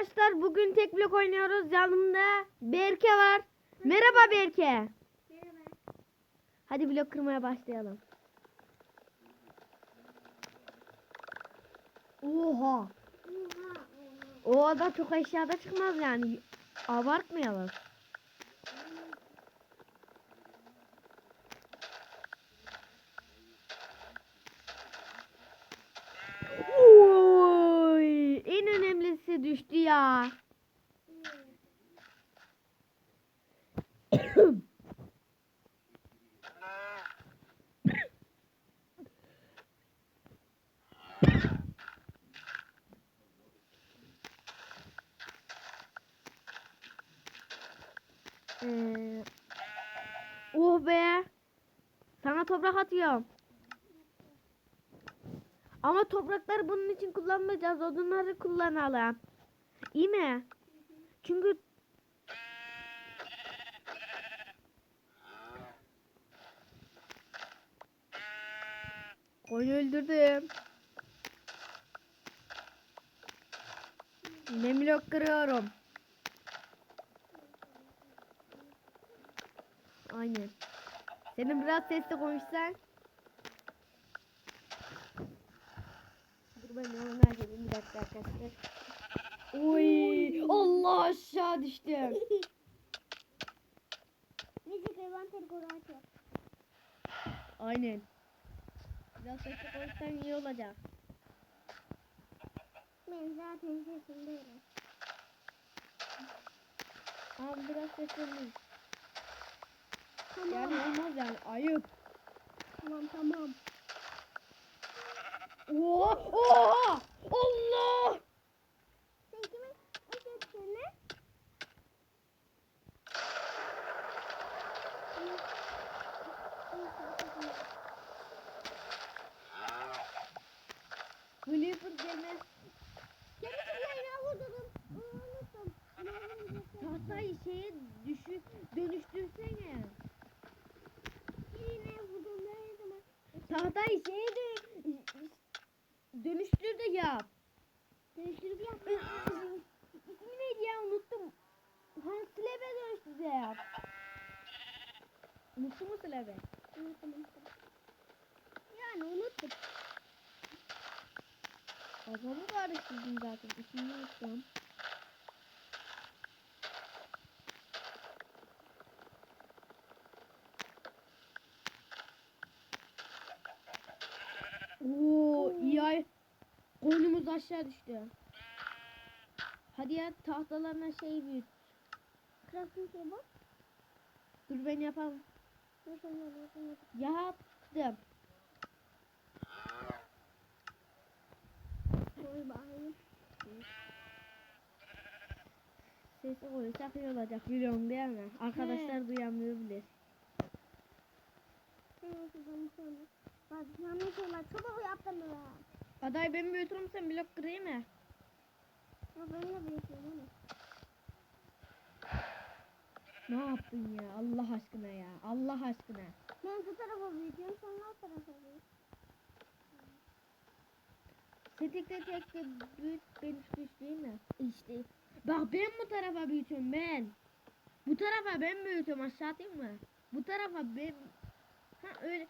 Arkadaşlar bugün tek blok oynuyoruz. Yanımda Berke var. Merhaba Berke. Merhaba. Hadi blok kırmaya başlayalım. Oha. Oha. O da çok aşağıda çıkmaz yani. Abartmayalım. Oy, en önemlisi düştü ya. Ee, oh be. Sana toprak atıyorum. Ama toprakları bunun için kullanmayacağız. Odunları kullanalım. İyi mi? Çünkü Koyunu öldürdüm. Ne blok kırıyorum. Aynen. Senin biraz sesli konuşsan. Dur ben ona geleyim bir dakika arkadaşlar. Oy Allah aşağı düştüm. Neyse. Aynen. Biraz sesli konuşsan iyi olacak. Ben zaten sesindeyim. Ama biraz seslenir. Tamam. Yani olmaz yani ayıp. Tamam tamam. Oha! Oha! Allah! Sen kimin özetini? Clipper gelmez. Kendisiyle vurdum. Unuttum. Tahtayı şeye düşü, dönüştürsene. Birine vurdum. Nerede mi? Tahtayı şeye de dönüştür de yap. Dönüştürüp yap. İsmi neydi ya unuttum. Hani slebe dönüştür de yap. Unuttun mu slebe? Unuttum unuttum. Yani unuttum. Kafamı karıştırdım zaten. İsmini unuttum. Oo, iyi ay. Koynumuz aşağı düştü. Hadi ya tahtalarına şey büyüt. Crafting table. Dur ben yapalım. Nasıl yapalım? Yaptım. Koy bakayım. Sesi koysak iyi olacak biliyorum değil mi? Arkadaşlar duyamayabilir. Evet, ben. Bak yanlış olay. Çabuk yaptım ya. Aday ben büyütürüm sen blok kırayım mı? Ya ben de büyütüyorum. Ne yaptın ya Allah aşkına ya Allah aşkına. Ben bu tarafa büyütüyorum sen o tarafa büyüt. Tetikte tek de büyüt ben üst değil mi? İşte. Bak ben bu tarafa büyütüyorum ben. Bu tarafa ben büyütüyorum aşağı atayım mı? Bu tarafa ben. Ha öyle.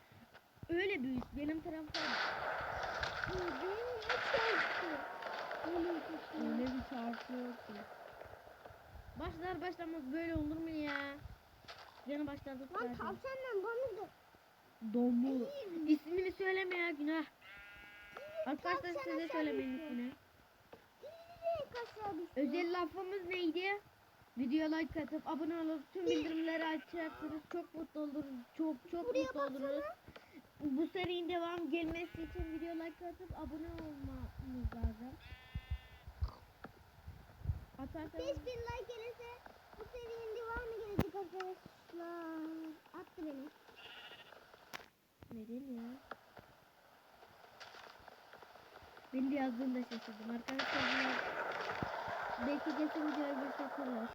Öyle büyüt benim? Benim Öyle bir çarpı yok ki. Başlar başlamaz böyle olur mu ya? Gene başladık Lan tavşanla bana da. Domuz. İsmini söyleme ya günah. Arkadaşlar size söylemeyin ismini. Özel lafımız neydi? Video like atıp abone olup tüm bildirimleri açarsanız çok mutlu oluruz. Çok çok Buraya mutlu oluruz. Bu serinin devam gelmesi için video like atıp abone olmamız lazım. Atarsanız 5000 like gelirse bu serinin devamı gelecek arkadaşlar. Attı beni. neden ya? Ben de yazdığımda şaşırdım. Arkadaşlar belki kesin videoyu bir seçerler.